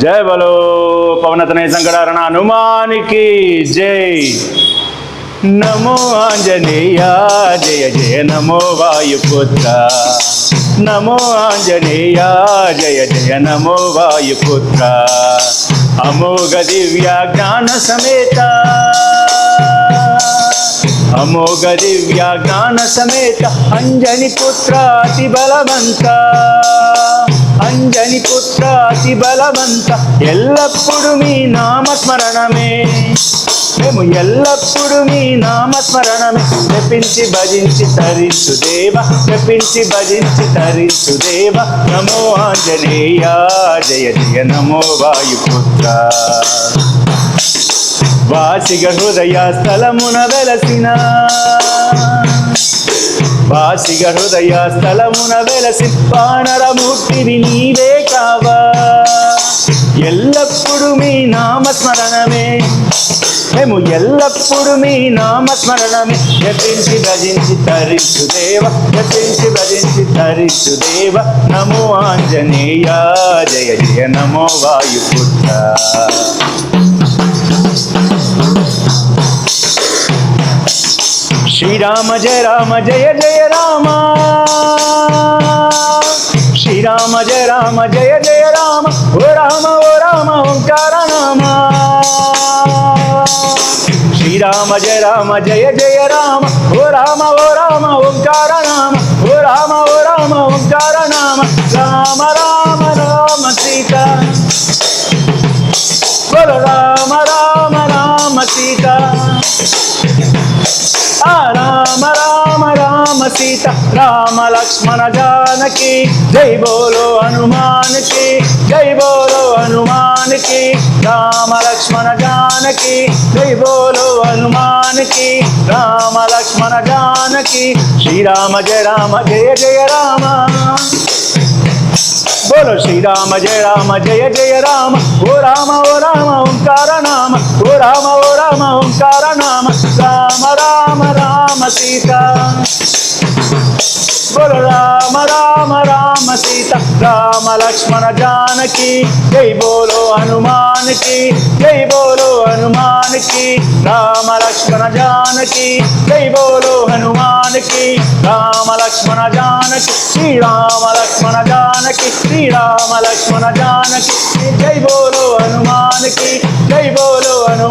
జయ బలో పవనతనయ సంకటారణ హనుమానికి జై. నమో ఆంజనేయ జయ జయ నమో వాయుపుత్ర. నమో ఆంజనేయ జయ జయ నమో వాయుపుత్ర. అమోఘ దివ్య జ్ఞాన సమేత. అమోఘ దివ్య జ్ఞాన సమేత అంజని పుత్ర అతి బలవంత. అంజని పుత్ర అతి బలవంత. ఎల్లప్పుడు మీ నామస్మరణమే. మేము ఎల్లప్పుడు మీ నామస్మరణమే. జపించి భజించి తరించు దేవ. జపించి భజించి తరించు దేవ. నమో ఆంజనేయ. జయ జయ నమో వాయుపుత్ర. వాసిగ హృదయ స్థలమున వెలసిన. వాసిగ హృదయ స్థలమున వెలసి వానరమూర్తివి నీవే కావా? ఎల్లప్పుడు మీ నామస్మరణమే. మేము ఎల్లప్పుడు మీ నామస్మరణమే. జపించి భజించి తరిచు దేవ జపించి భజించి తరిచు దేవ. నమో ఆంజనేయ జయ జయ నమో వాయుపుత్ర. శ్రీరామ జయ రామ జయ జయ రామ. శ్రీరామ జయ రామ జయ జయ రామ. ఓ రామ ఓ రామ ఓంకార నామ. శ్రీరామ జయ రామ జయ జయ రామ. ఓ రామ ఓ రామ ఓంకార నామ. ఓ రామ ఓ రామ ఓంకార నామ. రామ రామ రామ సీత. బోలో రామ రామ రామ సీత. రామ రామ రామ సీత రామ లక్ష్మణ జానకి జై బోలో హనుమానికి జై బోలో హనుమానికి రామ లక్ష్మణ జానకి జై బోలో హనుమానికి రామ లక్ష్మణ జానకి శ్రీరామ జయ రామ జయ జయ రామ. బోలో శ్రీరామ జయ రామ జయ జయ రామ ఓ రామ ఓ రామ ఓంకార నామ ఓ రామ ఓ రామ ఓంకార నామ రామ రామ రామ సీత. బోలో రామ రామ రామ సీత రామ లక్ష్మణ జానకి జై బోలో హనుమాన్కి జై బోలో హనుమాన్కి రామ లక్ష్మణ జానకి జై బోలో హనుమాన్ జానకి రామ లక్ష్మణ జానకి శ్రీ రామ లక్ష్మణ జానకి శ్రీ రామ లక్ష్మణ జానకి. జై బోలో హనుమానికి జై బోలో హను